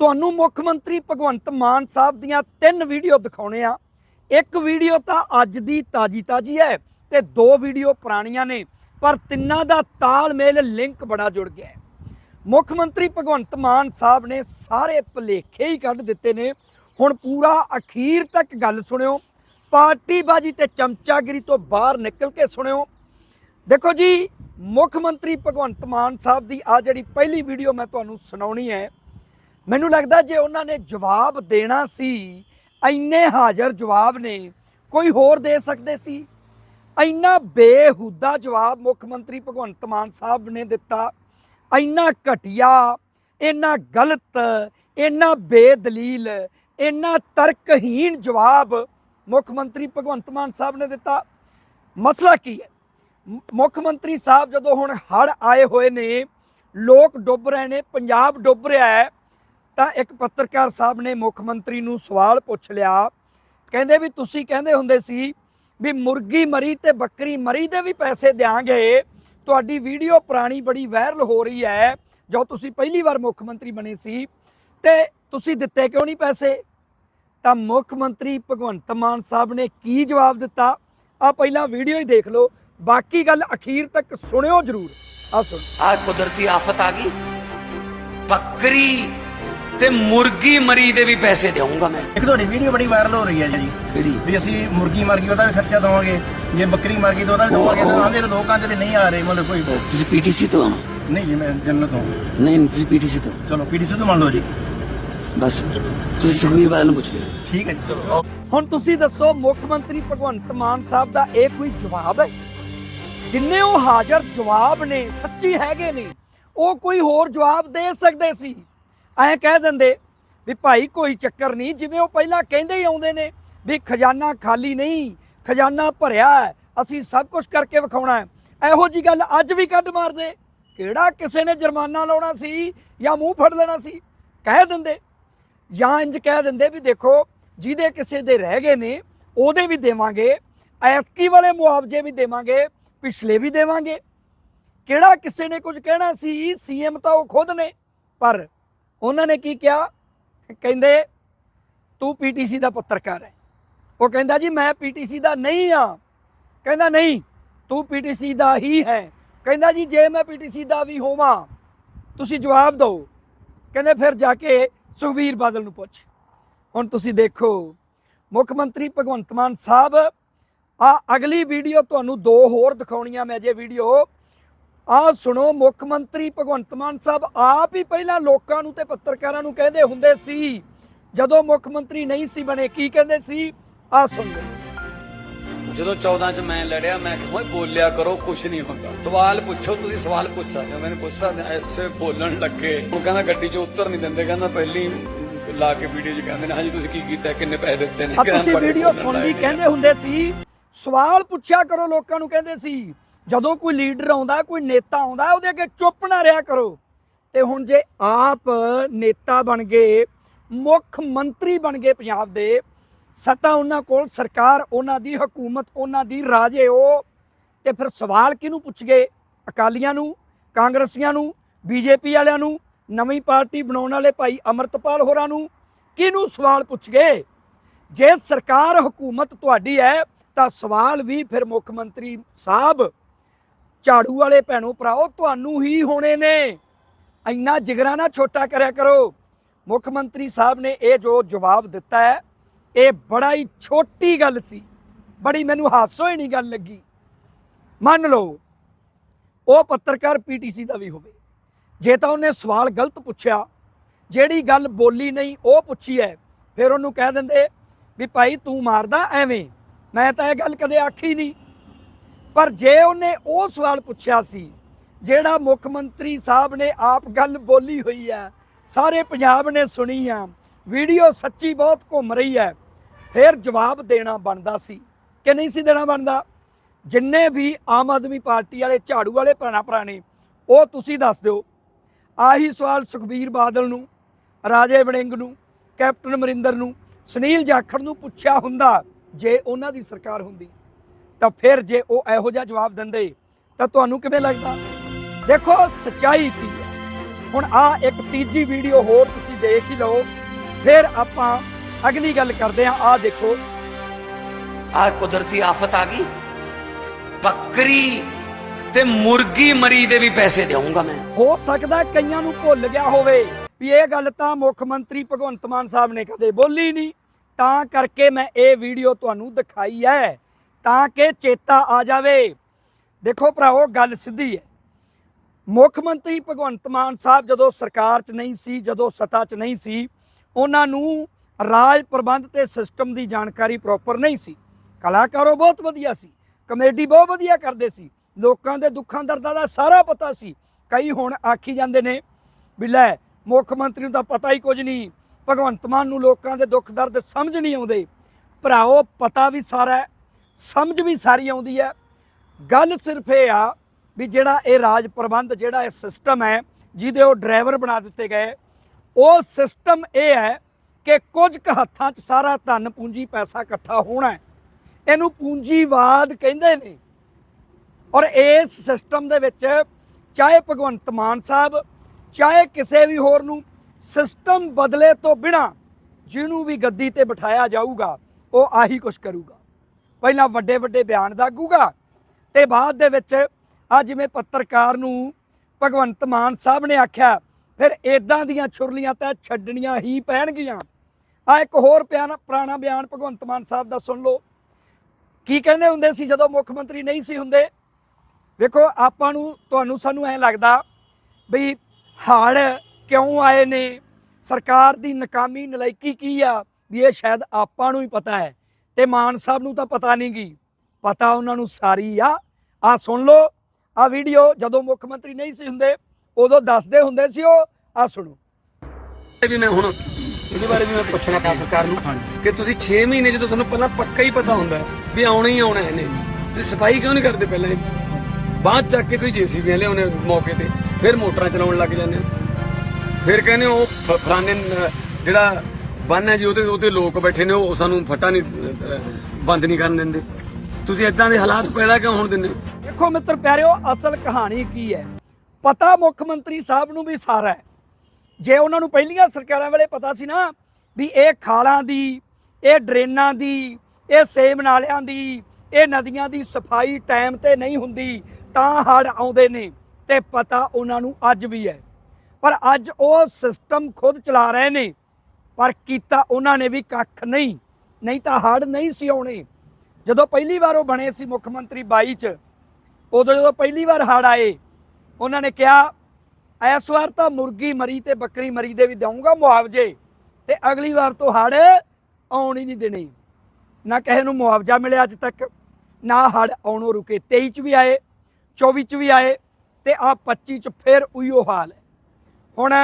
ਤੁਹਾਨੂੰ ਮੁੱਖ ਮੰਤਰੀ ਭਗਵੰਤ ਮਾਨ ਸਾਹਿਬ ਦੀਆਂ ਤਿੰਨ ਵੀਡੀਓ ਦਿਖਾਉਣੇ ਆ। ਇੱਕ ਵੀਡੀਓ ਤਾਂ ਅੱਜ ਦੀ ਤਾਜੀ ਤਾਜੀ ਹੈ ਤੇ ਦੋ ਵੀਡੀਓ ਪੁਰਾਣੀਆਂ ਨੇ, ਪਰ ਤਿੰਨਾਂ ਦਾ ਤਾਲਮੇਲ ਲਿੰਕ ਬੜਾ ਜੁੜ ਗਿਆ ਹੈ। ਮੁੱਖ ਮੰਤਰੀ ਭਗਵੰਤ ਮਾਨ ਸਾਹਿਬ ਨੇ ਸਾਰੇ ਭਲੇਖੇ ਹੀ ਕੱਢ ਦਿੱਤੇ ਨੇ। ਹੁਣ ਪੂਰਾ ਅਖੀਰ ਤੱਕ ਗੱਲ ਸੁਣਿਓ ਪਾਰਟੀਬਾਜੀ ਤੇ ਚਮਚਾਗਿਰੀ ਤੋਂ ਬਾਹਰ ਨਿਕਲ ਕੇ ਸੁਣਿਓ। ਦੇਖੋ ਜੀ, ਮੁੱਖ ਮੰਤਰੀ ਭਗਵੰਤ ਮਾਨ ਸਾਹਿਬ ਦੀ ਆ ਜਿਹੜੀ ਪਹਿਲੀ ਵੀਡੀਓ ਮੈਂ ਤੁਹਾਨੂੰ ਸੁਣਾਉਣੀ ਹੈ ਮੈਨੂੰ ਲੱਗਦਾ ਜੇ ਉਹਨਾਂ ਨੇ ਜਵਾਬ ਦੇਣਾ ਸੀ, ਇੰਨੇ ਹਾਜ਼ਰ ਜਵਾਬ ਨੇ, ਕੋਈ ਹੋਰ ਦੇ ਸਕਦੇ ਸੀ? ਇੰਨਾ ਬੇਹੁਦਾ ਜਵਾਬ ਮੁੱਖ ਮੰਤਰੀ ਭਗਵੰਤ ਮਾਨ ਸਾਹਿਬ ਨੇ ਦਿੱਤਾ, ਇੰਨਾ ਘਟੀਆ, ਇੰਨਾ ਗਲਤ, ਇੰਨਾ ਬੇਦਲੀਲ, ਇੰਨਾ ਤਰਕਹੀਣ ਜਵਾਬ ਮੁੱਖ ਮੰਤਰੀ ਭਗਵੰਤ ਮਾਨ ਸਾਹਿਬ ਨੇ ਦਿੱਤਾ। ਮਸਲਾ ਕੀ ਹੈ? ਮੁੱਖ ਮੰਤਰੀ ਸਾਹਿਬ ਜਦੋਂ ਹੁਣ ਹੜ ਆਏ ਹੋਏ ਨੇ, ਲੋਕ ਡੁੱਬ ਰਹੇ ਨੇ, ਪੰਜਾਬ ਡੁੱਬ ਰਿਹਾ ਹੈ ਤਾਂ ਇੱਕ ਪੱਤਰਕਾਰ ਸਾਹਿਬ ਨੇ ਮੁੱਖ ਮੰਤਰੀ ਨੂੰ ਸਵਾਲ ਪੁੱਛ ਲਿਆ। ਕਹਿੰਦੇ ਵੀ ਤੁਸੀਂ ਕਹਿੰਦੇ ਹੁੰਦੇ ਸੀ ਵੀ ਮੁਰਗੀ ਮਰੀ ਤੇ ਬੱਕਰੀ ਮਰੀ ਦੇ ਵੀ ਪੈਸੇ ਦਿਆਂਗੇ। ਤੁਹਾਡੀ ਵੀਡੀਓ ਪੁਰਾਣੀ ਬੜੀ ਵਾਇਰਲ ਹੋ ਰਹੀ ਹੈ। ਜੋ ਤੁਸੀਂ ਪਹਿਲੀ ਵਾਰ ਮੁੱਖ ਮੰਤਰੀ ਬਣੇ ਸੀ ਤੇ ਤੁਸੀਂ ਦਿੱਤੇ ਕਿਉਂ ਨਹੀਂ ਪੈਸੇ? ਤਾਂ ਮੁੱਖ ਮੰਤਰੀ ਭਗਵੰਤ ਮਾਨ ਸਾਹਿਬ ਨੇ ਕੀ ਜਵਾਬ ਦਿੱਤਾ? ਆ ਪਹਿਲਾਂ ਵੀਡੀਓ ਹੀ ਦੇਖ ਲਓ। ਬਾਕੀ ਗੱਲ ਅਖੀਰ ਤੱਕ ਸੁਣਿਓ ਜ਼ਰੂਰ। ਆ ਸੁਣ। ਆ ਕੁਦਰਤੀ ਆਫਤ ਆ ਗਈ। ਬੱਕਰੀ ਤੇ ਮੁਰਗੀ ਮਰੀ ਦੇ ਵੀ ਪੈਸੇ ਦੇਵਾਂਗਾ ਮੈਂ। ਇੱਕ ਤੁਹਾਡੀ ਵੀਡੀਓ ਬੜੀ ਵਾਇਰਲ ਹੋ ਰਹੀ ਹੈ ਜੀ। ਕਿਹੜੀ? ਵੀ ਅਸੀਂ ਮੁਰਗੀ ਮਰ ਗਈ ਉਹਦਾ ਵੀ ਖਰਚਾ ਦਵਾਂਗੇ। ਜੇ ਬੱਕਰੀ ਮਰ ਗਈ ਤਾਂ ਉਹਦਾ ਵੀ ਦਵਾਂਗੇ। ਤਾਂ ਆਂਦੇ ਲੋਕਾਂ ਦੇ ਵੀ ਨਹੀਂ ਆ ਰਹੇ ਮਤਲਬ ਕੋਈ। ਤੁਸੀਂ ਪੀਟੀਸੀ ਤੋਂ ਨਹੀਂ ਜੀ ਮੈਂ ਜੰਨਤ ਤੋਂ ਨਹੀਂ ਤੁਸੀਂ ਪੀਟੀਸੀ ਤੋਂ। ਚਲੋ ਪੀਡੀਸੀ ਤੋਂ ਮੰਨ ਲਓ ਜੀ। ਬਸ ਤੁਸੀਂ ਸੁਖਵੀਰ ਬਾਦਲ ਨੂੰ ਪੁੱਛ ਲਿਓ। ਠੀਕ ਹੈ ਚਲੋ। ਹੁਣ ਤੁਸੀਂ ਦੱਸੋ ਮੁੱਖ ਮੰਤਰੀ ਭਗਵੰਤ ਮਾਨ ਸਾਹਿਬ ਦਾ ਇਹ ਕੋਈ ਜਵਾਬ ਹੈ? ਜਿੰਨੇ ਉਹ ਹਾਜ਼ਰ ਜਵਾਬ ਨੇ ਸੱਚੀ ਹੈਗੇ ਨੇ ਉਹ ਕੋਈ ਹੋਰ ਜਵਾਬ ਦੇ ਸਕਦੇ ਸੀ? ਐਂ ਕਹਿ ਦਿੰਦੇ ਵੀ ਭਾਈ ਕੋਈ ਚੱਕਰ ਨਹੀਂ, ਜਿਵੇਂ ਉਹ ਪਹਿਲਾਂ ਕਹਿੰਦੇ ਹੀ ਆਉਂਦੇ ਨੇ ਵੀ ਖਜ਼ਾਨਾ ਖਾਲੀ ਨਹੀਂ, ਖਜ਼ਾਨਾ ਭਰਿਆ ਅਸੀਂ ਸਭ ਕੁਝ ਕਰਕੇ ਵਿਖਾਉਣਾ ਹੈ। ਇਹੋ ਜੀ ਗੱਲ ਅੱਜ ਵੀ ਕੱਢ ਮਾਰਦੇ। ਕਿਹੜਾ ਕਿਸੇ ਨੇ ਜੁਰਮਾਨਾ ਲਾਉਣਾ ਸੀ ਜਾਂ ਮੂੰਹ ਫੜ ਲੈਣਾ ਸੀ? ਕਹਿ ਦਿੰਦੇ। ਜਾਂ ਇੰਜ ਕਹਿ ਦਿੰਦੇ ਵੀ ਦੇਖੋ, ਜਿਹਦੇ ਕਿਸੇ ਦੇ ਰਹਿ ਗਏ ਨੇ, ਉਹਦੇ ਵੀ ਦੇਵਾਂਗੇ, ਐਤਕੀ ਵਾਲੇ ਮੁਆਵਜ਼ੇ ਵੀ ਦੇਵਾਂਗੇ, ਪਿਛਲੇ ਵੀ ਦੇਵਾਂਗੇ। ਕਿਹੜਾ ਕਿਸੇ ਨੇ ਕੁਝ ਕਹਿਣਾ ਸੀ, ਸੀਐਮ ਤਾਂ ਉਹ ਖੁਦ ਨੇ, ਪਰ ਉਹਨਾਂ ਨੇ ਕੀ ਕਿਹਾ? ਕਹਿੰਦੇ, ਤੂੰ ਪੀਟੀਸੀ ਦਾ ਪੱਤਰਕਾਰ ਹੈ। ਉਹ ਕਹਿੰਦਾ, ਜੀ, ਮੈਂ ਪੀਟੀਸੀ ਦਾ ਨਹੀਂ ਆ ਕਹਿੰਦਾ, ਨਹੀਂ, ਤੂੰ ਪੀਟੀਸੀ ਦਾ ਹੀ ਹੈ। ਕਹਿੰਦਾ, ਜੀ, ਜੇ ਮੈਂ ਪੀਟੀਸੀ ਦਾ ਵੀ ਹੋਵਾਂ, ਤੁਸੀਂ ਜਵਾਬ ਦਿਓ। ਕਹਿੰਦੇ, ਫਿਰ ਜਾ ਕੇ ਸੁਖਬੀਰ ਬਾਦਲ ਨੂੰ ਪੁੱਛ। ਹੁਣ ਤੁਸੀਂ ਦੇਖੋ, ਮੁੱਖ ਮੰਤਰੀ ਭਗਵੰਤ ਮਾਨ ਸਾਹਿਬ ਆ ਅਗਲੀ ਵੀਡੀਓ ਤੁਹਾਨੂੰ ਦੋ ਹੋਰ ਦਿਖਾਉਣੀਆਂ ਮੈਂ ਜੇ ਵੀਡੀਓ ਆ ਸੁਣੋ ਮੁੱਖ ਮੰਤਰੀ ਭਗਵੰਤ ਮਾਨ ਸਾਹਿਬ ਆਪ ਹੀ ਪਹਿਲਾਂ ਲੋਕਾਂ ਨੂੰ ਤੇ ਪੱਤਰਕਾਰਾਂ ਨੂੰ ਕਹਿੰਦੇ ਹੁੰਦੇ ਸੀ ਜਦੋਂ ਮੁੱਖ ਮੰਤਰੀ ਨਹੀਂ ਸੀ ਬਣੇ ਕੀ ਕਹਿੰਦੇ ਸੀ ਆ ਸੁਣ ਲਓ ਜਦੋਂ 14 ਚ ਮੈਂ ਲੜਿਆ ਮੈਂ ਕਿਹਾ ਓਏ ਬੋਲਿਆ ਕਰੋ ਕੁਝ ਨਹੀਂ ਹੁੰਦਾ ਸਵਾਲ ਪੁੱਛੋ ਤੁਸੀਂ ਸਵਾਲ ਪੁੱਛ ਸਕਦੇ ਹੋ ਮੈਨੂੰ ਪੁੱਛ ਸਕਦੇ। ਐਸੇ ਬੋਲਣ ਲੱਗੇ ਉਹ ਕਹਿੰਦਾ ਗੱਡੀ 'ਚ ਉੱਤਰ ਨਹੀਂ ਦਿੰਦੇ ਕਹਿੰਦਾ ਪਹਿਲੀ ਲਾ ਕੇ ਵੀਡੀਓ 'ਚ ਕਹਿੰਦੇ ਨੇ ਹਾਂਜੀ ਤੁਸੀਂ ਕੀ ਕੀਤਾ ਕਿੰਨੇ ਪੈਸੇ ਦਿੱਤੇ ਨੇ ਤੁਸੀਂ ਵੀਡੀਓ ਸੁਣਦੀ। ਕਹਿੰਦੇ ਹੁੰਦੇ ਸੀ ਸਵਾਲ ਪੁੱਛਿਆ ਕਰੋ ਲੋਕਾਂ ਨੂੰ ਕਹਿੰਦੇ ਸੀ ਜਦੋਂ ਕੋਈ ਲੀਡਰ ਆਉਂਦਾ, ਕੋਈ ਨੇਤਾ ਆਉਂਦਾ, ਉਹਦੇ ਅੱਗੇ ਚੁੱਪ ਨਾ ਰਿਹਾ ਕਰੋ। ਤੇ ਹੁਣ ਜੇ ਆਪ ਨੇਤਾ ਬਣ ਗਏ, ਮੁੱਖ ਮੰਤਰੀ ਬਣ ਗਏ ਪੰਜਾਬ ਦੇ, ਸੱਤਾ ਉਹਨਾਂ ਕੋਲ, ਸਰਕਾਰ ਉਹਨਾਂ ਦੀ, ਹਕੂਮਤ ਉਹਨਾਂ ਦੀ, ਰਾਜੇ ਉਹ, ਤੇ ਫਿਰ ਸਵਾਲ ਕਿਹਨੂੰ ਪੁੱਛ ਗਏ? ਅਕਾਲੀਆਂ ਨੂੰ, ਕਾਂਗਰਸੀਆਂ ਨੂੰ, ਬੀਜੇਪੀ ਵਾਲਿਆਂ ਨੂੰ, ਨਵੀਂ ਪਾਰਟੀ ਬਣਾਉਣ ਵਾਲੇ ਭਾਈ ਅਮਰਤਪਾਲ ਹੋਰਾਂ ਨੂੰ, ਕਿਹਨੂੰ ਸਵਾਲ ਪੁੱਛ ਗਏ? ਜੇ ਸਰਕਾਰ, ਹਕੂਮਤ ਤੁਹਾਡੀ ਹੈ, ਤਾਂ ਸਵਾਲ ਵੀ ਫਿਰ ਮੁੱਖ ਮੰਤਰੀ ਸਾਹਿਬ ਝਾੜੂ ਵਾਲੇ ਭੈਣੋ ਭਰਾਓ, ਤੁਹਾਨੂੰ ਹੀ ਹੋਣੇ ਨੇ। ਇੰਨਾ ਜਿਗਰਾ ਨਾ ਛੋਟਾ ਕਰਿਆ ਕਰੋ। ਮੁੱਖ ਮੰਤਰੀ ਸਾਹਿਬ ਨੇ ਇਹ ਜੋ ਜਵਾਬ ਦਿੱਤਾ ਹੈ, ਇਹ ਬੜਾ ਹੀ ਛੋਟੀ ਗੱਲ ਸੀ। ਬੜੀ ਮੈਨੂੰ ਹਾਸੋ ਹੀ ਨਹੀਂ ਗੱਲ ਲੱਗੀ। ਮੰਨ ਲਓ, ਉਹ ਪੱਤਰਕਾਰ ਪੀਟੀਸੀ ਦਾ ਵੀ ਹੋਵੇ। ਜੇ ਤਾਂ ਉਹਨੇ ਸਵਾਲ ਗਲਤ ਪੁੱਛਿਆ, ਜਿਹੜੀ ਗੱਲ ਬੋਲੀ ਨਹੀਂ ਉਹ ਪੁੱਛੀ ਹੈ, ਫਿਰ ਉਹਨੂੰ ਕਹਿ ਦਿੰਦੇ ਵੀ ਭਾਈ ਤੂੰ ਮਾਰਦਾ ਐਵੇਂ। ਮੈਂ ਤਾਂ ਇਹ ਗੱਲ ਕਦੇ ਆਖੀ ਨਹੀਂ। ਪਰ ਜੇ ਉਹਨੇ ਉਹ ਸਵਾਲ ਪੁੱਛਿਆ ਸੀ, ਜਿਹੜਾ ਮੁੱਖ ਮੰਤਰੀ ਸਾਹਿਬ ਨੇ ਆਪ ਗੱਲ ਬੋਲੀ ਹੋਈ ਹੈ, ਸਾਰੇ ਪੰਜਾਬ ਨੇ ਸੁਣੀ ਆ, ਵੀਡੀਓ ਸੱਚੀ ਬਹੁਤ ਘੁੰਮ ਰਹੀ ਹੈ, ਫਿਰ ਜਵਾਬ ਦੇਣਾ ਬਣਦਾ ਸੀ ਕਿ ਨਹੀਂ ਸੀ ਦੇਣਾ ਬਣਦਾ? ਜਿੰਨੇ ਵੀ ਆਮ ਆਦਮੀ ਪਾਰਟੀ ਵਾਲੇ, ਝਾੜੂ ਵਾਲੇ ਭੈਣਾਂ ਭਰਾ ਨੇ, ਉਹ ਤੁਸੀਂ ਦੱਸ ਦਿਓ। ਆਹੀ ਸਵਾਲ ਸੁਖਬੀਰ ਬਾਦਲ ਨੂੰ, ਰਾਜੇ ਵੜਿੰਗ ਨੂੰ, ਕੈਪਟਨ ਅਮਰਿੰਦਰ ਨੂੰ, ਸੁਨੀਲ ਜਾਖੜ ਨੂੰ ਪੁੱਛਿਆ ਹੁੰਦਾ, ਜੇ ਉਹਨਾਂ ਦੀ ਸਰਕਾਰ ਹੁੰਦੀ। ਤਾਂ ਫਿਰ ਜੇ ਉਹ ਇਹੋ ਜਿਹਾ ਜਵਾਬ ਦਿੰਦੇ ਤਾਂ ਤੁਹਾਨੂੰ ਕਿਵੇਂ ਲੱਗਦਾ? ਦੇਖੋ ਸਚਾਈ ਕੀ ਹੈ। ਹੁਣ ਆ ਇੱਕ ਤੀਜੀ ਵੀਡੀਓ ਹੋਰ ਤੁਸੀਂ ਦੇਖ ਹੀ ਲਓ। ਫਿਰ ਆਪਾਂ ਅਗਲੀ ਗੱਲ ਕਰਦੇ ਹਾਂ। ਆ ਦੇਖੋ। ਆ ਕੁਦਰਤੀ ਆਫਤ ਆ ਗਈ। ਬੱਕਰੀ ਤੇ ਮੁਰਗੀ ਮਰੀ ਦੇ ਵੀ ਪੈਸੇ ਦੇਵਾਂਗਾ ਮੈਂ। ਹੋ ਸਕਦਾ ਕਈਆਂ ਨੂੰ ਭੁੱਲ ਗਿਆ ਹੋਵੇ ਵੀ ਇਹ ਗੱਲ ਤਾਂ ਮੁੱਖ ਮੰਤਰੀ ਭਗਵੰਤ ਮਾਨ ਸਾਹਿਬ ਨੇ ਕਦੇ ਬੋਲੀ ਨਹੀਂ। ਤਾਂ ਕਰਕੇ ਮੈਂ ਇਹ ਵੀਡੀਓ ਤੁਹਾਨੂੰ ਦਿਖਾਈ ਹੈ। ਤਾਂ ਕਿ ਚੇਤਾ ਆ ਜਾਵੇ। ਦੇਖੋ ਭਰਾਓ ਗੱਲ ਸਿੱਧੀ ਹੈ। ਮੁੱਖ ਮੰਤਰੀ ਭਗਵੰਤ ਮਾਨ ਸਾਹਿਬ ਜਦੋਂ ਸਰਕਾਰ 'ਚ ਨਹੀਂ ਸੀ, ਜਦੋਂ ਸੱਤਾ 'ਚ ਨਹੀਂ ਸੀ, ਉਹਨਾਂ ਨੂੰ ਰਾਜ ਪ੍ਰਬੰਧ ਤੇ ਸਿਸਟਮ ਦੀ ਜਾਣਕਾਰੀ ਪ੍ਰੋਪਰ ਨਹੀਂ ਸੀ। ਕਲਾਕਾਰੋ ਬਹੁਤ ਵਧੀਆ ਸੀ, ਕਮੇਡੀ ਬਹੁਤ ਵਧੀਆ ਕਰਦੇ ਸੀ, ਲੋਕਾਂ ਦੇ ਦੁੱਖਾਂ ਦਰਦਾਂ ਦਾ ਸਾਰਾ ਪਤਾ ਸੀ। ਕਈ ਹੁਣ ਆਖੀ ਜਾਂਦੇ ਨੇ ਵੀ ਲੈ, ਮੁੱਖ ਮੰਤਰੀ ਨੂੰ ਤਾਂ ਪਤਾ ਹੀ ਕੁਝ ਨਹੀਂ, ਭਗਵੰਤ ਮਾਨ ਨੂੰ ਲੋਕਾਂ ਦੇ ਦੁੱਖ ਦਰਦ ਸਮਝ ਨਹੀਂ ਆਉਂਦੇ। ਭਰਾਓ ਪਤਾ ਵੀ ਸਾਰਾ ਸਮਝ ਵੀ ਸਾਰੀ ਆਉਂਦੀ ਹੈ। ਗੱਲ ਸਿਰਫ ਇਹ ਆ ਵੀ ਜਿਹੜਾ ਇਹ ਰਾਜ ਪ੍ਰਬੰਧ, ਜਿਹੜਾ ਇਹ ਸਿਸਟਮ ਹੈ, ਜਿਹਦੇ ਉਹ ਡਰਾਈਵਰ ਬਣਾ ਦਿੱਤੇ ਗਏ, ਉਹ ਸਿਸਟਮ ਇਹ ਹੈ ਕਿ ਕੁਝ ਕੁ ਹੱਥਾਂ 'ਚ ਸਾਰਾ ਧਨ, ਪੂੰਜੀ, ਪੈਸਾ ਇਕੱਠਾ ਹੋਣਾ ਹੈ। ਇਹਨੂੰ ਪੂੰਜੀਵਾਦ ਕਹਿੰਦੇ ਨੇ। ਔਰ ਇਸ ਸਿਸਟਮ ਦੇ ਵਿੱਚ ਚਾਹੇ ਭਗਵੰਤ ਮਾਨ ਸਾਹਿਬ, ਚਾਹੇ ਕਿਸੇ ਵੀ ਹੋਰ ਨੂੰ ਸਿਸਟਮ ਬਦਲੇ ਤੋਂ ਬਿਨਾ ਜਿਹਨੂੰ ਵੀ ਗੱਦੀ ਤੇ ਬਿਠਾਇਆ ਜਾਊਗਾ, ਉਹ ਆਹੀ ਕੁਝ ਕਰੂਗਾ। ਪਹਿਲਾਂ ਵੱਡੇ ਵੱਡੇ ਬਿਆਨ ਦਾਗੂਗਾ ਤੇ ਬਾਅਦ ਦੇ ਵਿੱਚ ਆ ਜਿਵੇਂ ਪੱਤਰਕਾਰ ਨੂੰ ਭਗਵੰਤ ਮਾਨ ਸਾਹਿਬ ਨੇ ਆਖਿਆ, ਫਿਰ ਇਦਾਂ ਦੀਆਂ ਛੁਰਲੀਆਂ ਤਾਂ ਛੱਡਣੀਆਂ ਹੀ ਪੈਣਗੀਆਂ। ਆ ਇੱਕ ਹੋਰ ਪਿਆਨਾ ਪੁਰਾਣਾ ਬਿਆਨ ਭਗਵੰਤ ਮਾਨ ਸਾਹਿਬ ਦਾ ਸੁਣ ਲਓ। ਕੀ ਕਹਿੰਦੇ ਹੁੰਦੇ ਸੀ ਜਦੋਂ ਮੁੱਖ ਮੰਤਰੀ ਨਹੀਂ ਸੀ ਹੁੰਦੇ? ਵੇਖੋ, ਆਪਾਂ ਨੂੰ ਤੁਹਾਨੂੰ ਸਾਨੂੰ ਐ ਲੱਗਦਾ ਵੀ ਹਾੜ ਕਿਉਂ ਆਏ ਨੇ? ਸਰਕਾਰ ਦੀ ਨਕਾਮੀ ਨਲਾਇਕੀ ਕੀ ਆ? ਵੀ ਇਹ ਸ਼ਾਇਦ ਆਪਾਂ ਨੂੰ ਹੀ ਪਤਾ ਹੈ। ਤੇ ਮਾਨ ਸਾਹਿਬ ਨੂੰ ਤਾਂ ਪਤਾ ਨਹੀਂ ਗੀ। ਪਤਾ ਉਹਨਾਂ ਨੂੰ ਸਾਰੀ ਆ। ਆ ਸੁਣ ਲਓ ਆ ਵੀਡੀਓ ਜਦੋਂ ਮੁੱਖ ਮੰਤਰੀ ਨਹੀਂ ਸੀ ਹੁੰਦੇ ਉਦੋਂ ਦੱਸਦੇ ਹੁੰਦੇ ਸੀ ਉਹ। ਆ ਸੁਣੋ। ਵੀ ਮੈਂ ਹੁਣ ਇਹਦੇ ਬਾਰੇ ਵੀ ਮੈਂ ਪੁੱਛਣਾ ਪਾ ਸਰਕਾਰ ਨੂੰ ਕਿ ਤੁਸੀਂ 6 ਮਹੀਨੇ ਜਦੋਂ ਤੁਹਾਨੂੰ ਪਹਿਲਾਂ ਪੱਕਾ ਹੀ ਪਤਾ ਹੁੰਦਾ ਵੀ ਆਉਣਾ ਹੀ ਆਉਣਾ ਇਹਨੇ। ਤੇ ਸਫ਼ਾਈ ਕਿਉਂ ਨਹੀਂ ਕਰਦੇ ਪਹਿਲਾਂ ਇਹ? ਬਾਅਦ ਚੱਕ ਕੇ ਤੁਸੀਂ ਜੀਸੀਬੀਆਂ ਲਿਆਉਣੇ ਮੌਕੇ ਤੇ ਫਿਰ ਮੋਟਰਾਂ ਚਲਾਉਣ ਲੱਗ ਜਾਂਦੇ ਫਿਰ ਕਹਿੰਦੇ ਉਹ ਫ- ਫਲਾਣੇ ਨ- ਜਿਹੜਾ ਬੰਨ ਹੈ ਜੀ, ਉਹਦੇ ਉਹਦੇ ਲੋਕ ਬੈਠੇ ਨੇ, ਉਹ ਸਾਨੂੰ ਫਟਾ ਨਹੀਂ ਬੰਦ ਨਹੀਂ ਕਰਨ ਦਿੰਦੇ। ਤੁਸੀਂ ਇਦਾਂ ਦੇ ਹਾਲਾਤ ਪੈਦਾ ਕਿਉਂ ਹੋਣ ਦਿੰਦੇ ਦੇਖੋ ਮਿੱਤਰ ਪਿਆਰਿਓ, ਅਸਲ ਕਹਾਣੀ ਕੀ ਹੈ? ਪਤਾ ਮੁੱਖ ਮੰਤਰੀ ਸਾਹਿਬ ਨੂੰ ਵੀ ਸਾਰਾ ਹੈ। ਜੇ ਉਹਨਾਂ ਨੂੰ ਪਹਿਲੀਆਂ ਸਰਕਾਰਾਂ ਵੇਲੇ ਪਤਾ ਸੀ ਨਾ, ਵੀ ਇਹ ਖਾਲਾਂ ਦੀ, ਇਹ ਡਰੇਨਾਂ ਦੀ, ਇਹ ਸੇਮ ਨਾਲਿਆਂ ਦੀ, ਇਹ ਨਦੀਆਂ ਦੀ ਸਫ਼ਾਈ ਟਾਈਮ ਤੇ ਨਹੀਂ ਹੁੰਦੀ, ਤਾਂ ਹੜ ਆਉਂਦੇ ਨੇ, ਤੇ ਪਤਾ ਉਹਨਾਂ ਨੂੰ ਅੱਜ ਵੀ ਹੈ। ਪਰ ਅੱਜ ਉਹ ਸਿਸਟਮ ਖੁਦ ਚਲਾ ਰਹੇ ਨੇ ਪਰ ਕੀਤਾ ਉਹਨਾਂ ਨੇ ਵੀ ਕੱਖ ਨਹੀਂ ਨਹੀਂ ਤਾਂ ਹੜ ਨਹੀਂ ਸੀ ਆਉਣੇ। ਜਦੋਂ ਪਹਿਲੀ ਵਾਰ ਉਹ ਬਣੇ ਸੀ ਮੁੱਖ ਮੰਤਰੀ 22 ਚ, ਉਦੋਂ ਜਦੋਂ ਪਹਿਲੀ ਵਾਰ ਹੜ ਆਏ, ਉਹਨਾਂ ਨੇ ਕਿਹਾ, ਇਸ ਵਾਰ ਤਾਂ ਮੁਰਗੀ ਮਰੀ ਤੇ ਬੱਕਰੀ ਮਰੀ ਦੇ ਵੀ ਦਊਂਗਾ ਮੁਆਵਜ਼ੇ ਤੇ ਅਗਲੀ ਵਾਰ ਤੋਂ ਹੜ ਆਉਣ ਹੀ ਨਹੀਂ ਦੇਣੇ। ਨਾ ਕਿਸੇ ਨੂੰ ਮੁਆਵਜ਼ਾ ਮਿਲਿਆ ਅੱਜ ਤੱਕ, ਨਾ ਹੜ ਆਉਣੋਂ ਰੁਕੇ 23 ਚ ਵੀ ਆਏ 24 ਚ ਵੀ ਆਏ ਤੇ ਆ 25 ਚ ਫਿਰ ਉਹੀਓ ਹਾਲ ਹੈ। ਹੁਣ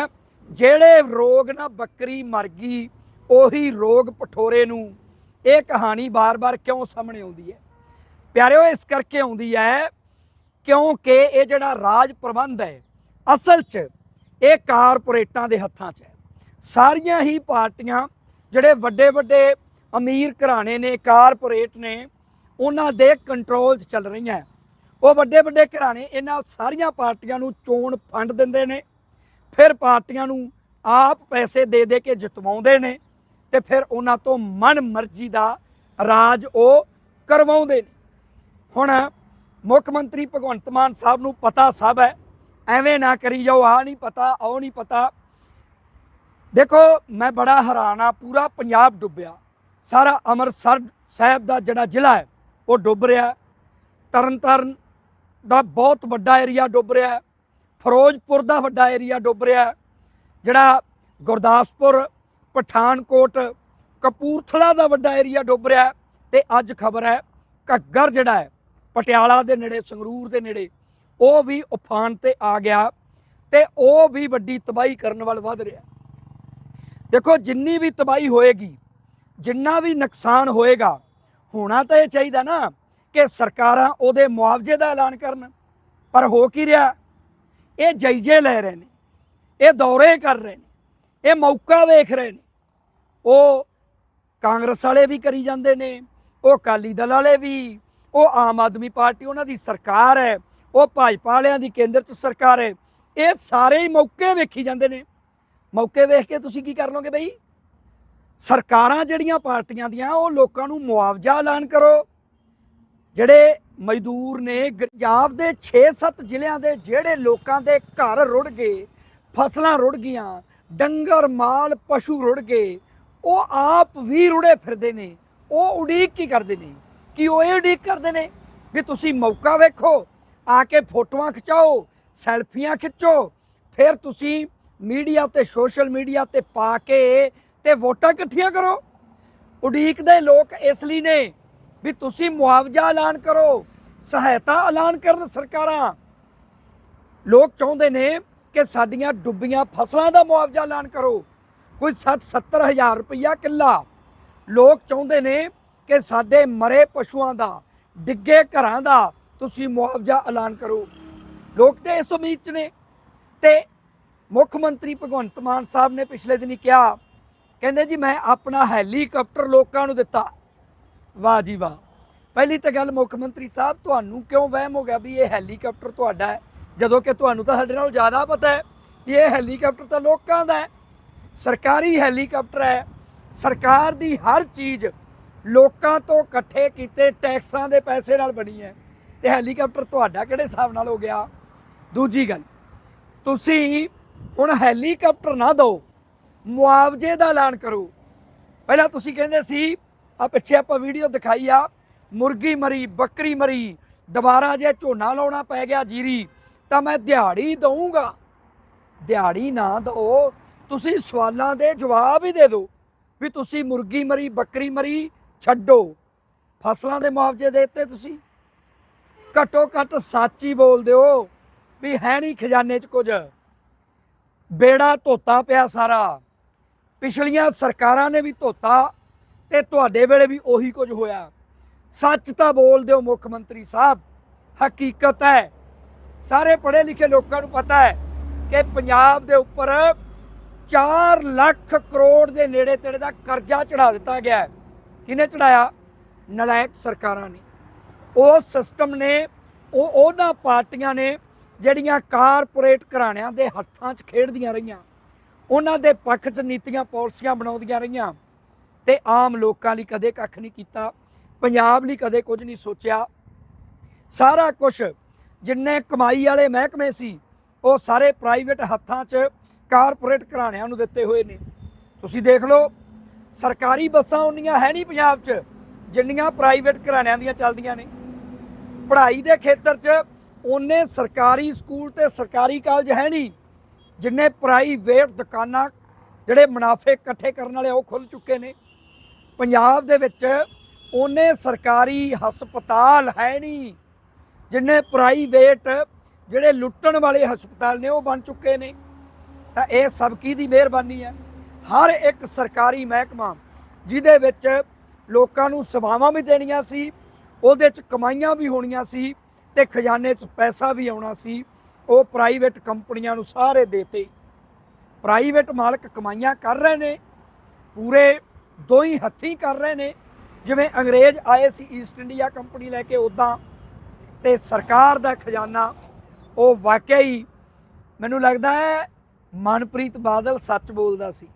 ਜਿਹੜੇ ਰੋਗ ਨਾਲ ਬੱਕਰੀ ਮਰ ਗਈ, ਉਹੀ ਰੋਗ ਪਠੋਰੇ ਨੂੰ ਇਹ ਕਹਾਣੀ ਬਾਰ-ਬਾਰ ਕਿਉਂ ਸਾਹਮਣੇ ਆਉਂਦੀ ਹੈ? ਪਿਆਰਿਓ, ਇਸ ਕਰਕੇ ਆਉਂਦੀ ਹੈ ਕਿਉਂਕਿ ਇਹ ਜਿਹੜਾ ਰਾਜ ਪ੍ਰਬੰਧ ਹੈ, ਅਸਲ 'ਚ ਇਹ ਕਾਰਪੋਰੇਟਾਂ ਦੇ ਹੱਥਾਂ 'ਚ ਹੈ। ਸਾਰੀਆਂ ਹੀ ਪਾਰਟੀਆਂ ਜਿਹੜੇ ਵੱਡੇ ਵੱਡੇ ਅਮੀਰ ਘਰਾਣੇ ਨੇ, ਕਾਰਪੋਰੇਟ ਨੇ, ਉਹਨਾਂ ਦੇ ਕੰਟਰੋਲ 'ਚ ਚੱਲ ਰਹੀਆਂ। ਉਹ ਵੱਡੇ ਵੱਡੇ ਘਰਾਣੇ, ਇਹਨਾਂ ਸਾਰੀਆਂ ਪਾਰਟੀਆਂ ਨੂੰ ਚੋਣ ਫੰਡ ਦਿੰਦੇ ਨੇ। ਫਿਰ ਪਾਰਟੀਆਂ ਨੂੰ ਆਪ ਪੈਸੇ ਦੇ ਦੇ ਕੇ ਜਿਤਵਾਉਂਦੇ ਨੇ ਤੇ ਫਿਰ ਉਹਨਾਂ ਤੋਂ ਮਨ ਮਰਜ਼ੀ ਦਾ ਰਾਜ ਉਹ ਕਰਵਾਉਂਦੇ ਨੇ। ਹੁਣ ਮੁੱਖ ਮੰਤਰੀ ਭਗਵੰਤ ਮਾਨ ਸਾਹਿਬ ਨੂੰ ਪਤਾ ਸਭ ਹੈ, ਐਵੇਂ ਨਾ ਕਰੀ ਜਾਓ ਆ ਨਹੀਂ ਪਤਾ, ਉਹ ਨਹੀਂ ਪਤਾ। ਦੇਖੋ, ਮੈਂ ਬੜਾ ਹੈਰਾਨ ਆ ਪੂਰਾ ਪੰਜਾਬ ਡੁੱਬਿਆ। ਸਾਰਾ ਅੰਮ੍ਰਿਤਸਰ ਸਾਹਿਬ ਦਾ ਜਿਹੜਾ ਜ਼ਿਲ੍ਹਾ ਹੈ, ਉਹ ਡੁੱਬ ਰਿਹਾ। ਤਰਨਤਾਰਨ ਦਾ ਬਹੁਤ ਵੱਡਾ ਏਰੀਆ ਡੁੱਬ ਰਿਹਾ। ਫਿਰੋਜ਼ਪੁਰ ਦਾ ਵੱਡਾ ਏਰੀਆ ਡੁੱਬ ਰਿਹਾ ਜਿਹੜਾ ਗੁਰਦਾਸਪੁਰ, ਪਠਾਨਕੋਟ, ਕਪੂਰਥਲਾ ਦਾ ਵੱਡਾ ਏਰੀਆ ਡੁੱਬ ਰਿਹਾ ਹੈ ਤੇ ਅੱਜ ਖਬਰ ਹੈ ਘੱਗਰ ਜਿਹੜਾ ਹੈ, ਪਟਿਆਲਾ ਦੇ ਨੇੜੇ, ਸੰਗਰੂਰ ਦੇ ਨੇੜੇ, ਉਹ ਵੀ ਉਫਾਨ ਤੇ ਆ ਗਿਆ ਤੇ ਉਹ ਵੀ ਵੱਡੀ ਤਬਾਹੀ ਕਰਨ ਵੱਲ ਵਧ ਰਿਹਾ ਦੇਖੋ, ਜਿੰਨੀ ਵੀ ਤਬਾਹੀ ਹੋਏਗੀ, ਜਿੰਨਾ ਵੀ ਨੁਕਸਾਨ ਹੋਏਗਾ, ਹੋਣਾ ਤਾਂ ਇਹ ਚਾਹੀਦਾ ਨਾ ਕਿ ਸਰਕਾਰਾਂ ਉਹਦੇ ਮੁਆਵਜ਼ੇ ਦਾ ਐਲਾਨ ਕਰਨ, ਪਰ ਹੋ ਕੀ ਰਿਹਾ? ਇਹ ਜਾਇਜ਼ੇ ਲੈ ਰਹੇ ਨੇ, ਇਹ ਦੌਰੇ ਕਰ ਰਹੇ ਨੇ, ਇਹ ਮੌਕਾ ਵੇਖ ਰਹੇ ਨੇ। ਉਹ ਕਾਂਗਰਸ ਵਾਲੇ ਵੀ ਕਰੀ ਜਾਂਦੇ ਨੇ, ਉਹ ਅਕਾਲੀ ਦਲ ਵਾਲੇ ਵੀ, ਉਹ ਆਮ ਆਦਮੀ ਪਾਰਟੀ ਉਹਨਾਂ ਦੀ ਸਰਕਾਰ ਹੈ, ਉਹ ਭਾਜਪਾ ਵਾਲਿਆਂ ਦੀ ਕੇਂਦਰ 'ਚ ਸਰਕਾਰ ਹੈ, ਇਹ ਸਾਰੇ ਹੀ ਮੌਕੇ ਵੇਖੀ ਜਾਂਦੇ ਨੇ। ਮੌਕੇ ਵੇਖ ਕੇ ਤੁਸੀਂ ਕੀ ਕਰ ਲਓਗੇ ਬਈ? ਸਰਕਾਰਾਂ ਜਿਹੜੀਆਂ ਪਾਰਟੀਆਂ ਦੀਆਂ, ਉਹ ਲੋਕਾਂ ਨੂੰ ਮੁਆਵਜ਼ਾ ਐਲਾਨ ਕਰੋ। ਜਿਹੜੇ ਮਜ਼ਦੂਰ ਨੇ ਪੰਜਾਬ ਦੇ 6-7 ਜ਼ਿਲ੍ਹਿਆਂ ਦੇ ਜਿਹੜੇ ਲੋਕਾਂ ਦੇ ਘਰ ਰੁੜ ਗਏ, ਫਸਲਾਂ ਰੁੜ ਗਈਆਂ, ਡੰਗਰ, ਮਾਲ, ਪਸ਼ੂ ਰੁੜ ਗਏ, ਉਹ ਆਪ ਵੀ ਰੁੜੇ ਫਿਰਦੇ ਨੇ, ਉਹ ਉਡੀਕ ਕੀ ਕਰਦੇ ਨੇ? ਕਿ ਉਹ ਇਹ ਉਡੀਕ ਕਰਦੇ ਨੇ ਵੀ ਤੁਸੀਂ ਮੌਕਾ ਵੇਖੋ, ਆ ਕੇ ਫੋਟੋਆਂ ਖਿਚਾਓ, ਸੈਲਫੀਆਂ ਖਿੱਚੋ, ਫਿਰ ਤੁਸੀਂ ਮੀਡੀਆ ਤੇ, ਸੋਸ਼ਲ ਮੀਡੀਆ ਤੇ ਪਾ ਕੇ ਤੇ ਵੋਟਾਂ ਇਕੱਠੀਆਂ ਕਰੋ। ਉਡੀਕਦੇ ਲੋਕ ਇਸ ਲਈ ਨੇ ਵੀ ਤੁਸੀਂ ਮੁਆਵਜ਼ਾ ਐਲਾਨ ਕਰੋ, ਸਹਾਇਤਾ ਐਲਾਨ ਕਰਨ ਸਰਕਾਰਾਂ। ਲੋਕ ਚਾਹੁੰਦੇ ਨੇ ਕਿ ਸਾਡੀਆਂ ਡੁੱਬੀਆਂ ਫਸਲਾਂ ਦਾ ਮੁਆਵਜ਼ਾ ਐਲਾਨ ਕਰੋ। ਕੋਈ 60 70 ਹਜ਼ਾਰ ਰੁਪਈਆ ਕਿੱਲਾ। ਲੋਕ ਚਾਹੁੰਦੇ ਨੇ ਕਿ ਸਾਡੇ ਮਰੇ ਪਸ਼ੂਆਂ ਦਾ, ਡਿੱਗੇ ਘਰਾਂ ਦਾ ਤੁਸੀਂ ਮੁਆਵਜ਼ਾ ਐਲਾਨ ਕਰੋ। ਲੋਕ ਤੇ ਇਸ ਉਮੀਦ 'ਚ ਨੇ। ਤੇ ਮੁੱਖ ਮੰਤਰੀ ਭਗਵੰਤ ਮਾਨ ਸਾਹਿਬ ਨੇ ਪਿਛਲੇ ਦਿਨੀ ਕਿਹਾ, ਕਹਿੰਦੇ ਜੀ ਮੈਂ ਆਪਣਾ ਹੈਲੀਕਾਪਟਰ ਲੋਕਾਂ ਨੂੰ ਦਿੱਤਾ। ਵਾਹ ਜੀ ਵਾਹ। ਪਹਿਲੀ ਤਾਂ ਗੱਲ ਮੁੱਖ ਮੰਤਰੀ ਸਾਹਿਬ, ਤੁਹਾਨੂੰ ਕਿਉਂ ਵਹਿਮ ਹੋ ਗਿਆ ਵੀ ਇਹ ਹੈਲੀਕਾਪਟਰ ਤੁਹਾਡਾ ਹੈ? ਜਦੋਂ ਕਿ ਤੁਹਾਨੂੰ ਤਾਂ ਸਾਡੇ ਨਾਲੋਂ ਜ਼ਿਆਦਾ ਪਤਾ ਹੈ ਵੀ ਇਹ ਹੈਲੀਕਾਪਟਰ ਤਾਂ ਲੋਕਾਂ ਦਾ ਹੈ। ਸਰਕਾਰੀ ਹੈਲੀਕਾਪਟਰ ਹੈ। ਸਰਕਾਰ ਦੀ ਹਰ ਚੀਜ਼ ਲੋਕਾਂ ਤੋਂ ਇਕੱਠੇ ਕੀਤੇ ਟੈਕਸਾਂ ਦੇ ਪੈਸੇ ਨਾਲ ਬਣੀ ਹੈ। ਤੇ ਹੈਲੀਕਾਪਟਰ ਤੁਹਾਡਾ ਕਿਹੜੇ ਹਿਸਾਬ ਨਾਲ ਹੋ ਗਿਆ? ਦੂਜੀ ਗੱਲ, ਤੁਸੀਂ ਹੁਣ ਹੈਲੀਕਾਪਟਰ ਨਾ ਦਿਓ, ਮੁਆਵਜ਼ੇ ਦਾ ਐਲਾਨ ਕਰੋ। ਪਹਿਲਾਂ ਤੁਸੀਂ ਕਹਿੰਦੇ ਸੀ ਆ ਪਿੱਛੇ ਆਪਾਂ ਵੀਡੀਓ ਦਿਖਾਈ ਆ, ਮੁਰਗੀ ਮਰੀ, ਬੱਕਰੀ ਮਰੀ, ਦੁਬਾਰਾ ਜੇ ਝੋਨਾ ਲਾਉਣਾ ਪੈ ਗਿਆ ਜੀਰੀ, ਤਾਂ ਮੈਂ ਦਿਹਾੜੀ ਦਊਂਗਾ। ਦਿਹਾੜੀ ਨਾ ਦਿਓ, ਤੁਸੀਂ ਸਵਾਲਾਂ ਦੇ ਜਵਾਬ ਹੀ ਦੇ ਦਿਓ ਵੀ ਤੁਸੀਂ ਮੁਰਗੀ ਮਰੀ, ਬੱਕਰੀ ਮਰੀ ਛੱਡੋ। ਫਸਲਾਂ ਦੇ ਮੁਆਵਜ਼ੇ ਦੇ ਦਿੱਤੇ ਤੁਸੀਂ। ਘੱਟੋ ਘੱਟ ਸੱਚ ਹੀ ਬੋਲ ਦਿਓ ਵੀ ਹੈ ਨਹੀਂ ਖਜ਼ਾਨੇ 'ਚ ਕੁਝ। ਬੇੜਾ ਧੋਤਾ ਪਿਆ ਸਾਰਾ। ਪਿਛਲੀਆਂ ਸਰਕਾਰਾਂ ਨੇ ਵੀ ਧੋਤਾ ਤੇ ਤੁਹਾਡੇ ਵੇਲੇ ਵੀ ਉਹੀ ਕੁਝ ਹੋਇਆ। ਸੱਚ ਤਾਂ ਬੋਲ ਦਿਓ ਮੁੱਖ ਮੰਤਰੀ ਸਾਹਿਬ, ਹਕੀਕਤ ਹੈ। ਸਾਰੇ ਪੜ੍ਹੇ ਲਿਖੇ ਲੋਕਾਂ ਨੂੰ ਪਤਾ ਹੈ ਕਿ ਪੰਜਾਬ ਦੇ ਉੱਪਰ 4 ਲੱਖ ਕਰੋੜ ਦੇ ਨੇੜੇ ਤੇੜੇ ਦਾ ਕਰਜ਼ਾ ਚੜਾ ਦਿੱਤਾ ਗਿਆ ਹੈ। ਕਿਹਨੇ ਚੜਾਇਆ ਨਲਾਇਕ ਸਰਕਾਰਾਂ ਨੇ। ਉਹ ਸਿਸਟਮ ਨੇ, ਉਹ ਉਹਨਾਂ ਪਾਰਟੀਆਂ ਨੇ ਜਿਹੜੀਆਂ ਕਾਰਪੋਰੇਟ ਘਰਾਣਿਆਂ ਦੇ ਹੱਥਾਂ 'ਚ ਖੇਡਦੀਆਂ ਰਹੀਆਂ। ਉਹਨਾਂ ਦੇ ਪੱਖ 'ਚ ਨੀਤੀਆਂ, ਪਾਲਿਸੀਆਂ ਬਣਾਉਂਦੀਆਂ ਰਹੀਆਂ। ਤੇ ਆਮ ਲੋਕਾਂ ਲਈ ਕਦੇ ਕੱਖ ਨਹੀਂ ਕੀਤਾ, ਪੰਜਾਬ ਲਈ ਕਦੇ ਕੁਝ ਨਹੀਂ ਸੋਚਿਆ। ਸਾਰਾ ਕੁਝ ਜਿੰਨੇ ਕਮਾਈ ਵਾਲੇ ਮਹਿਕਮੇ ਸੀ, ਉਹ ਸਾਰੇ ਪ੍ਰਾਈਵੇਟ ਹੱਥਾਂ 'ਚ ਕਾਰਪੋਰੇਟ ਘਰਾਣਿਆਂ ਨੂੰ ਦਿੱਤੇ ਹੋਏ ਨੇ। ਤੁਸੀਂ ਦੇਖ ਲਓ, ਸਰਕਾਰੀ ਬੱਸਾਂ ਉਨੀਆਂ ਹੈ ਨਹੀਂ ਪੰਜਾਬ 'ਚ, ਜਿੰਨੀਆਂ ਪ੍ਰਾਈਵੇਟ ਘਰਾਣਿਆਂ ਦੀਆਂ ਚੱਲਦੀਆਂ ਨੇ। ਪੜ੍ਹਾਈ ਦੇ ਖੇਤਰ 'ਚ ਉਹਨੇ ਸਰਕਾਰੀ ਸਕੂਲ ਤੇ ਸਰਕਾਰੀ ਕਾਲਜ ਹੈ ਨਹੀਂ, ਜਿੰਨੇ ਪ੍ਰਾਈਵੇਟ ਦੁਕਾਨਾਂ ਜਿਹੜੇ ਮੁਨਾਫੇ ਇਕੱਠੇ ਕਰਨ ਵਾਲੇ ਉਹ ਖੁੱਲ ਚੁੱਕੇ ਨੇ। ਪੰਜਾਬ ਦੇ ਵਿੱਚ ਉਹਨੇ ਸਰਕਾਰੀ ਹਸਪਤਾਲ ਹੈ ਨਹੀਂ, ਜਿੰਨੇ ਪ੍ਰਾਈਵੇਟ ਜਿਹੜੇ ਲੁੱਟਣ ਵਾਲੇ ਹਸਪਤਾਲ ਨੇ ਉਹ ਬਣ ਚੁੱਕੇ ਨੇ। ਤਾਂ ਇਹ ਸਭ ਕੀ ਦੀ ਮਿਹਰਬਾਨੀ ਹੈ? ਹਰ ਇੱਕ ਸਰਕਾਰੀ ਮਹਿਕਮਾ ਜਿਹਦੇ ਵਿੱਚ ਲੋਕਾਂ ਨੂੰ ਸੇਵਾਵਾਂ ਵੀ ਦੇਣੀਆਂ ਸੀ, ਉਹਦੇ 'ਚ ਕਮਾਈਆਂ ਵੀ ਹੋਣੀਆਂ ਸੀ ਤੇ ਖਜ਼ਾਨੇ 'ਚ ਪੈਸਾ ਵੀ ਆਉਣਾ ਸੀ, ਉਹ ਪ੍ਰਾਈਵੇਟ ਕੰਪਨੀਆਂ ਨੂੰ ਸਾਰੇ ਦੇਤੇ। ਪ੍ਰਾਈਵੇਟ ਮਾਲਕ ਕਮਾਈਆਂ ਕਰ ਰਹੇ ਨੇ, ਪੂਰੇ ਦੋ ਹੀ ਹੱਥੀਂ ਕਰ ਰਹੇ ਨੇ। ਜਿਵੇਂ ਅੰਗਰੇਜ਼ ਆਏ ਸੀ ਈਸਟ ਇੰਡੀਆ ਕੰਪਨੀ ਲੈ ਕੇ ਉਦਾਂ ਤੇ ਸਰਕਾਰ ਦਾ ਖਜ਼ਾਨਾ, ਉਹ ਵਾਕਿਆ ਹੀ ਮੈਨੂੰ ਲੱਗਦਾ ਹੈ ਮਨਪ੍ਰੀਤ ਬਾਦਲ ਸੱਚ ਬੋਲਦਾ ਸੀ।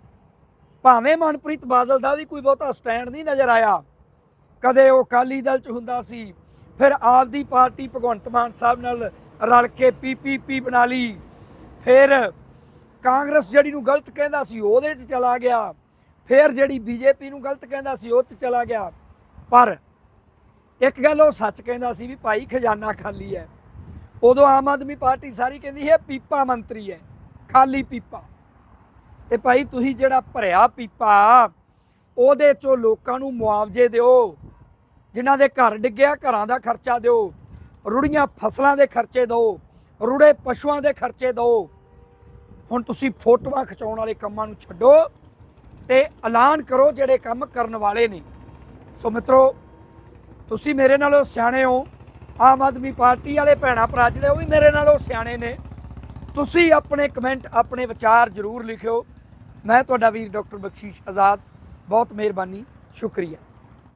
ਭਾਵੇਂ ਮਨਪ੍ਰੀਤ ਬਾਦਲ ਦਾ ਵੀ ਕੋਈ ਬਹੁਤਾ ਸਟੈਂਡ ਨਹੀਂ ਨਜ਼ਰ ਆਇਆ। ਕਦੇ ਉਹ ਅਕਾਲੀ ਦਲ ਚ ਹੁੰਦਾ ਸੀ, ਫਿਰ ਆਪਦੀ ਪਾਰਟੀ ਭਗਵੰਤ ਮਾਨ ਸਾਹਿਬ ਨਾਲ ਰਲ ਕੇ ਪੀਪੀਪੀ ਬਣਾ ਲਈ। ਫਿਰ ਕਾਂਗਰਸ ਜਿਹੜੀ ਨੂੰ ਗਲਤ ਕਹਿੰਦਾ ਸੀ, ਉਹਦੇ 'ਚ ਚਲਾ ਗਿਆ। ਫਿਰ ਜਿਹੜੀ ਬੀਜੇਪੀ ਨੂੰ ਗਲਤ ਕਹਿੰਦਾ ਸੀ, ਉਹ 'ਚ ਚਲਾ ਗਿਆ। ਪਰ ਇੱਕ ਗੱਲ ਉਹ ਸੱਚ ਕਹਿੰਦਾ ਸੀ ਵੀ ਭਾਈ ਖਜ਼ਾਨਾ ਖਾਲੀ ਹੈ। ਉਦੋਂ ਆਮ ਆਦਮੀ ਪਾਰਟੀ ਸਾਰੀ ਕਹਿੰਦੀ ਹੈ ਪੀਪਾ ਮੰਤਰੀ ਹੈ, ਖਾਲੀ ਪੀਪਾ। ਤੇ ਭਾਈ ਤੁਸੀਂ ਜਿਹੜਾ ਭਰਿਆ ਪੀਪਾ, ਉਹਦੇ ਚੋਂ ਲੋਕਾਂ ਨੂੰ ਮੁਆਵਜ਼ੇ ਦਿਓ। ਜਿਨ੍ਹਾਂ ਦੇ ਘਰ ਡਿੱਗਿਆ, ਘਰਾਂ ਦਾ ਖਰਚਾ ਦਿਓ। ਰੁੜੀਆਂ ਫਸਲਾਂ ਦੇ ਖਰਚੇ ਦਿਓ। ਰੁੜੇ ਪਸ਼ੂਆਂ ਦੇ ਖਰਚੇ ਦਿਓ। ਹੁਣ ਤੁਸੀਂ ਫੋਟੋਆਂ ਖਿਚਾਉਣ ਵਾਲੇ ਕੰਮਾਂ ਨੂੰ ਛੱਡੋ। ਤੇ ਐਲਾਨ ਕਰੋ ਜਿਹੜੇ ਕੰਮ ਕਰਨ ਵਾਲੇ ਨੇ। ਸੋ ਮਿੱਤਰੋ, ਤੁਸੀਂ ਮੇਰੇ ਨਾਲੋਂ ਸਿਆਣੇ ਹੋ। ਆਮ ਆਦਮੀ ਪਾਰਟੀ ਵਾਲੇ ਭੈਣਾ ਭਰਾ ਜਿਹੜੇ ਉਹ ਵੀ ਮੇਰੇ ਨਾਲੋਂ ਸਿਆਣੇ ਨੇ। ਤੁਸੀਂ ਆਪਣੇ ਕਮੈਂਟ, ਆਪਣੇ ਵਿਚਾਰ ਜ਼ਰੂਰ ਲਿਖਿਓ। ਮੈਂ ਤੁਹਾਡਾ ਵੀਰ ਡਾਕਟਰ ਬਖਸ਼ੀਸ਼ ਆਜ਼ਾਦ। ਬਹੁਤ ਮਿਹਰਬਾਨੀ। ਸ਼ੁਕਰੀਆ।